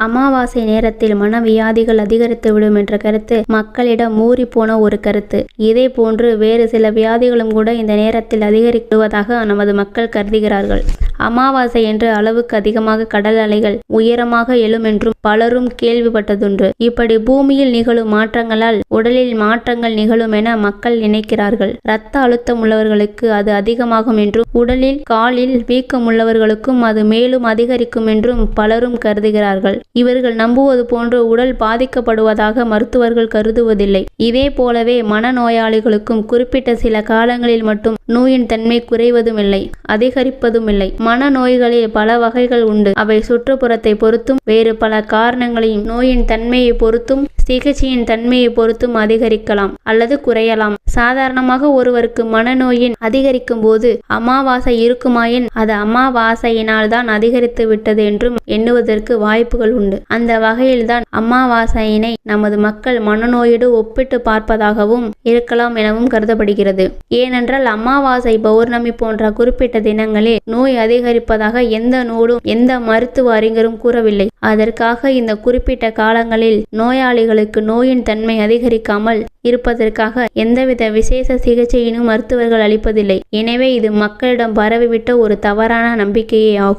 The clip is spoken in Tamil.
அமாவாசை நேரத்தில் மனவியாதிகள் அதிகரித்துவிடும் என்ற கருத்து மக்களிடம் ஊறி போன ஒரு கருத்து. இதே போன்று வேறு சில வியாதிகளும் கூட இந்த நேரத்தில் அதிகரிக்குவதாக நமது மக்கள் கருதுகிறார்கள். அமாவாசை என்று அளவுக்கு அதிகமாக கடல் அலைகள் உயரமாக எழும் என்றும் பலரும் கேள்விப்பட்டதுண்டு. இப்படி பூமியில் நிகழும் மாற்றங்களால் உடலில் மாற்றங்கள் நிகழும் என மக்கள் நினைக்கிறார்கள். இரத்த அழுத்தம் உள்ளவர்களுக்கு அது அதிகமாகும் என்றும் உடலில் காலில் வீக்கம் உள்ளவர்களுக்கும் அது மேலும் அதிகரிக்கும் என்றும் பலரும் கருதுகிறார்கள். இவர்கள் நம்புவது போன்று உடல் பாதிக்கப்படுவதாக மருத்துவர்கள் கருதுவதில்லை. இதே போலவே மனநோயாளிகளுக்கும் குறிப்பிட்ட சில காலங்களில் மட்டும் நோயின் தன்மை குறைவதும் இல்லை அதிகரிப்பதும் இல்லை மனநோய்களில் பல வகைகள் உண்டு. அவை சுற்றுப்புறத்தை பொறுத்தும் வேறு பல காரணங்களையும் நோயின் தன்மையை பொறுத்தும் சிகிச்சையின் தன்மையை பொறுத்தும் அதிகரிக்கலாம் அல்லது குறையலாம். சாதாரணமாக ஒருவருக்கு மனநோயின் அதிகரிக்கும் போது அமாவாசை இருக்குமாயின் அது அமாவாசையினால் தான் அதிகரித்து விட்டது என்றும் எண்ணுவதற்கு வாய்ப்புகள் உண்டு. அந்த வகையில்தான் அமாவாசையினை நமது மக்கள் மனநோயோடு ஒப்பிட்டு பார்ப்பதாகவும் இருக்கலாம் எனவும் கருதப்படுகிறது. ஏனென்றால் அமாவாசை பௌர்ணமி போன்ற குறிப்பிட்ட தினங்களில் நோய் அதிக அதிகரிப்பதாக எந்த நூலும் எந்த மருத்துவ அறிஞரும் கூறவில்லை. அதற்காக இந்த குறிப்பிட்ட காலங்களில் நோயாளிகளுக்கு நோயின் தன்மை அதிகரிக்காமல் இருப்பதற்காக எந்தவித விசேஷ சிகிச்சையினும் மருத்துவர்கள் அளிப்பதில்லை. எனவே இது மக்களிடம் பரவிவிட்ட ஒரு தவறான நம்பிக்கையே ஆகும்.